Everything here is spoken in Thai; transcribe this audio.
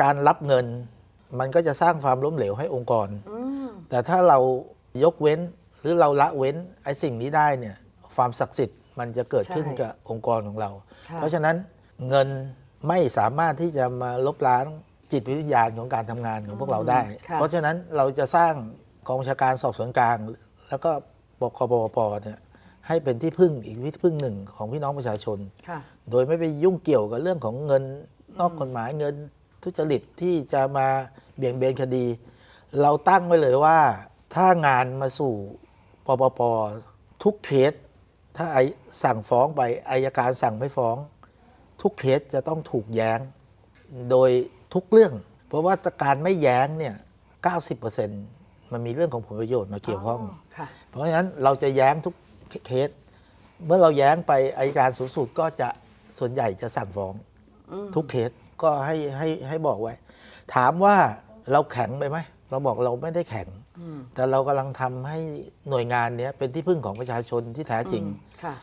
การรับเงิน มันก็จะสร้างความล้มเหลวให้องค์กรอืมแต่ถ้าเรายกเว้นหรือเราละเว้นไอ้สิ่งนี้ได้เนี่ยความศักดิ์สิทธิ์มันจะเกิดขึ้นใช่กับองค์กรของเราค่ะเพราะฉะนั้นเงินไม่สามารถที่จะมาลบล้างจิตวิญญาณของการทำงานของพวกเราได้ค่ะเพราะฉะนั้นเราจะสร้างกองบัญชาการสอบสวนกลาง แล้วก็บกปปเนี่ยให้เป็นที่พึ่งอีกที่พึ่งหนึ่งของพี่น้องประชาชนค่ะโดยไม่ไปยุ่งเกี่ยวกับเรื่องของเงินนอกกฎหมายเงิน ทุจริตที่จะมาเบี่ยงเบนคดี เราตั้งไว้เลยว่าถ้างานมาสู่ปปปทุกเคสถ้าไอสั่งฟ้องไปอายการสั่งไม่ฟ้อง ทุกเคสจะต้องถูกแย้ง โดยทุกเรื่อง เพราะว่าการไม่แย้งเนี่ย90%มันมีเรื่องของผลประโยชน์มาเกี่ยวข้องค่ะเพราะฉะนั้นเราจะแย้งทุกเคส เมื่อเราแย้งไปอายการสูงสุดก็จะส่วนใหญ่จะสั่งฟ้องทุกเคส ก็ให้ให้ให้บอกไว้ ถามว่าเราแข็งไปไหมเราบอกเราไม่ได้แข็ง แต่เรากำลังทำให้หน่วยงานเนี้ยเป็นที่พึ่งของประชาชนที่แท้จริง ค่ะ